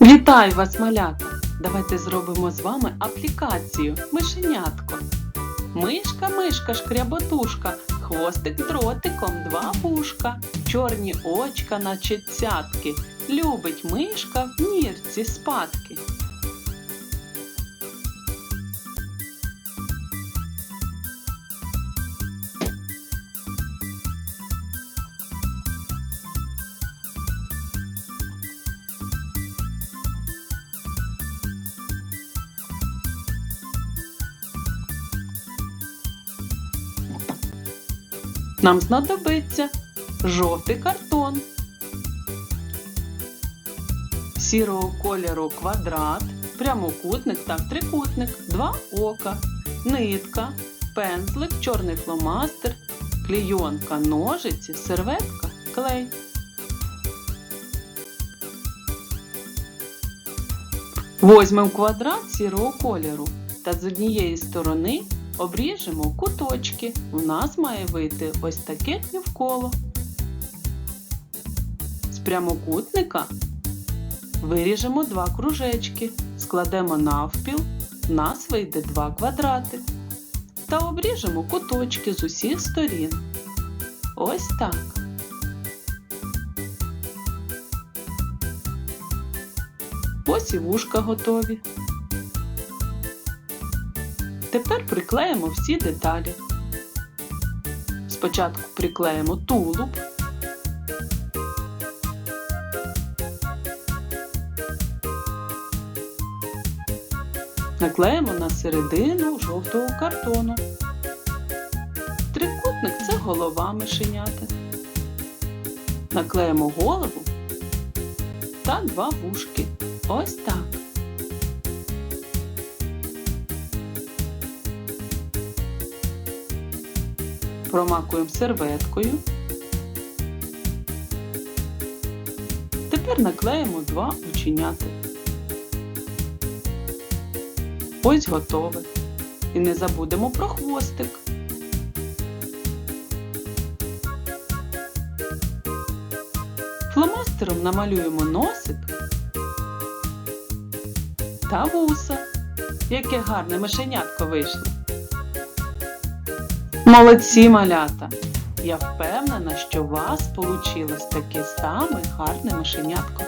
Вітаю вас, малята! Давайте зробимо з вами аплікацію Мишенятко. Мишка, мишка, шкряботушка, хвостик дротиком, два вушка, чорні очка, наче цятки. Любить мишка в нірці спадки. Нам знадобиться жовтий картон, сірого кольору квадрат, прямокутник та трикутник, два ока, нитка, пензлик, чорний фломастер, клейонка, ножиці, серветка, клей. Возьмемо квадрат сірого кольору та з однієї сторони обріжемо куточки. У нас має вийти ось таке півколо. З прямокутника виріжемо два кружечки, складемо навпіл, у нас вийде два квадрати. Та обріжемо куточки з усіх сторін. Ось так. Ось і вушка готові. Тепер приклеїмо всі деталі. Спочатку приклеїмо тулуб. Наклеїмо на середину жовтого картону. Трикутник це голова мишенята. Наклеїмо голову та два вушки. Ось так. Промакуємо серветкою. Тепер наклеїмо два оченята. Ось готове. І не забудемо про хвостик. Фломастером намалюємо носик та вуса. Яке гарне мишенятко вийшло. Молодці малята! Я впевнена, що у вас получилось таке саме гарне мишенятко.